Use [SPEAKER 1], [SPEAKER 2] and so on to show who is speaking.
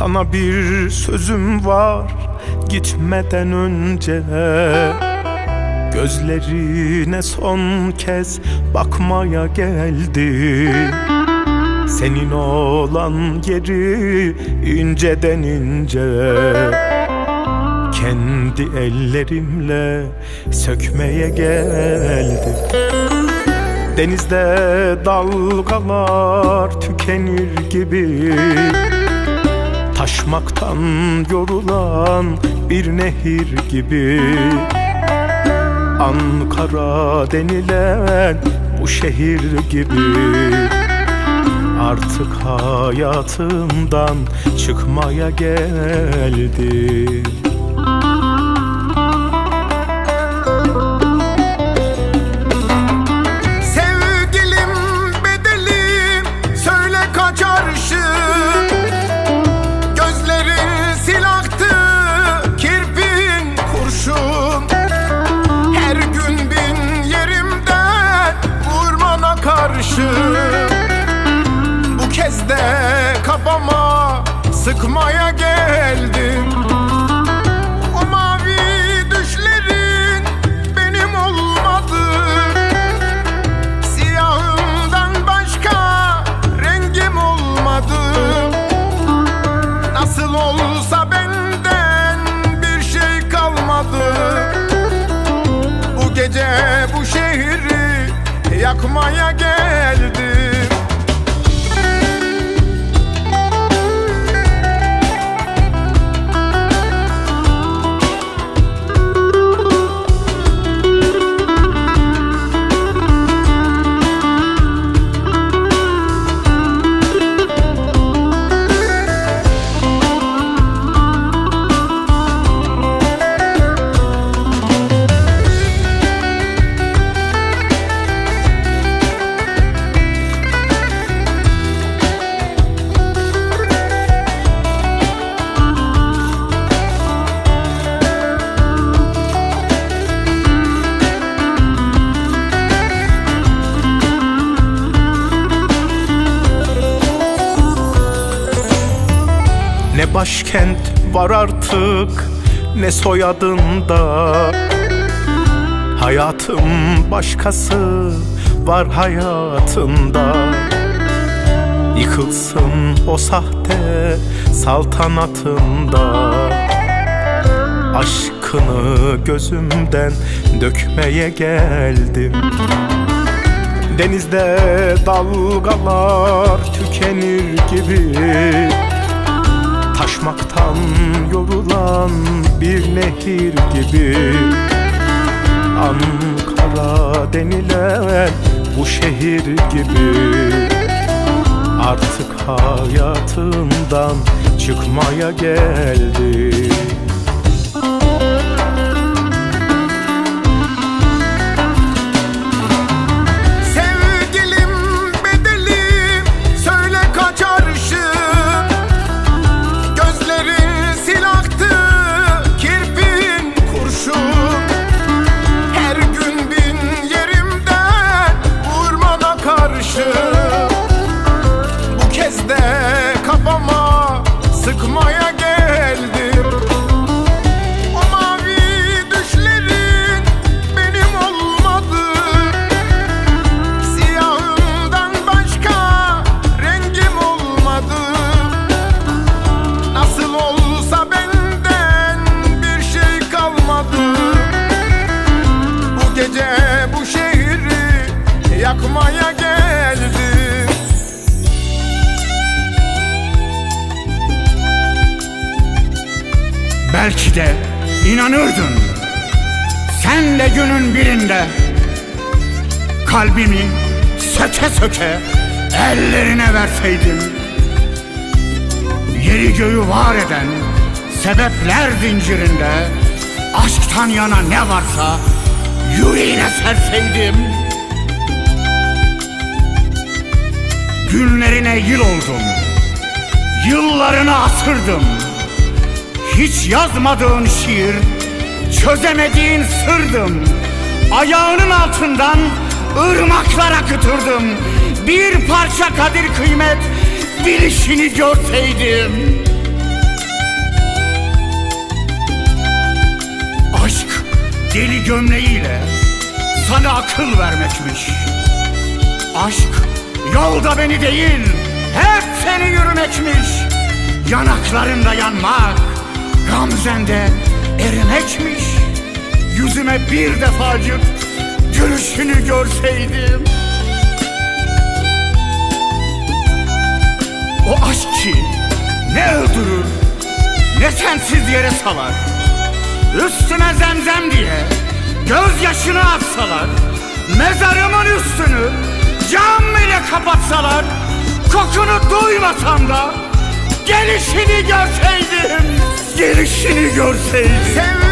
[SPEAKER 1] Sana bir sözüm var gitmeden önce. Gözlerine son kez bakmaya geldim. Senin olan yeri inceden ince. Kendi ellerimle sökmeye geldim. Denizde dalgalar tükenir gibi Taşmaktan yorulan bir nehir gibi. Ankara denilen bu şehir gibi. Artık hayatımdan çıkmaya geldi
[SPEAKER 2] sıkmaya geldim. O mavi düşlerin benim olmadı. Siyahımdan başka rengim olmadı. Nasıl olsa benden bir şey kalmadı. Bu gece bu şehri yakmaya geldim
[SPEAKER 1] Başkent var artık ne soyadında? Hayatım başkası var hayatında. Yıkılsın o sahte saltanatında. Aşkını gözümden dökmeye geldim. Denizde dalgalar tükenir gibi Taşmaktan yorulan bir nehir gibi. Ankara denilen bu şehir gibi. Artık hayatımdan çıkmaya geldi
[SPEAKER 2] yakmaya geldi.
[SPEAKER 3] Belki de inanırdın. Sen de günün birinde Kalbimi söke söke ellerine verseydim Yeri göğü var eden sebepler zincirinde Aşktan yana ne varsa yüreğine serseydim Günlerine yıl oldum. Yıllarını asırdım. Hiç yazmadığın şiir Çözemediğin sırdım. Ayağının altından ırmaklar akıtırdım. Bir parça kadir kıymet Bilişini görseydim. Aşk deli gömleğiyle Sana akıl vermekmiş. Aşk yolda beni değil, hep seni yürümekmiş. Yanaklarında yanmak, gamzende erimekmiş. Yüzüme bir defacık gülüşünü görseydim. O aşk ki ne öldürür ne sensiz yere salar. Üstüme zemzem diye gözyaşını atsalar Mezarımın üstünü cam ile kapatsalar Kokunu duymasam da gelişini görseydim Gelişini görseydim.
[SPEAKER 1] Sevgilim